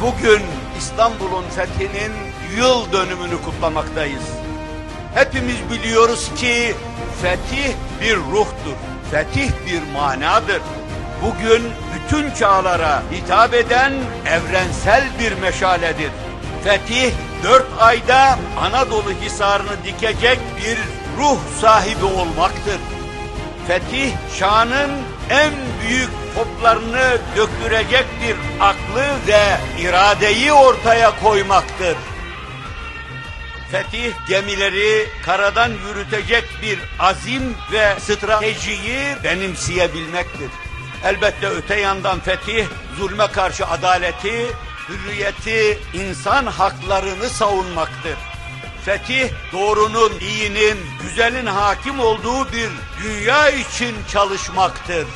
Bugün İstanbul'un fethinin yıl dönümünü kutlamaktayız. Hepimiz biliyoruz ki fetih bir ruhtur, fetih bir manadır. Bugün bütün çağlara hitap eden evrensel bir meşaledir. Fetih dört ayda Anadolu hisarını dikecek bir ruh sahibi olmaktır. Fetih şanın en büyük toplarını döktürecek bir aklı ve iradeyi ortaya koymaktır. Fetih gemileri karadan yürütecek bir azim ve stratejiyi benimseyebilmektir. Elbette öte yandan fetih zulme karşı adaleti, hürriyeti, insan haklarını savunmaktır. Fetih doğrunun, iyinin, güzelin hakim olduğu bir dünya için çalışmaktır.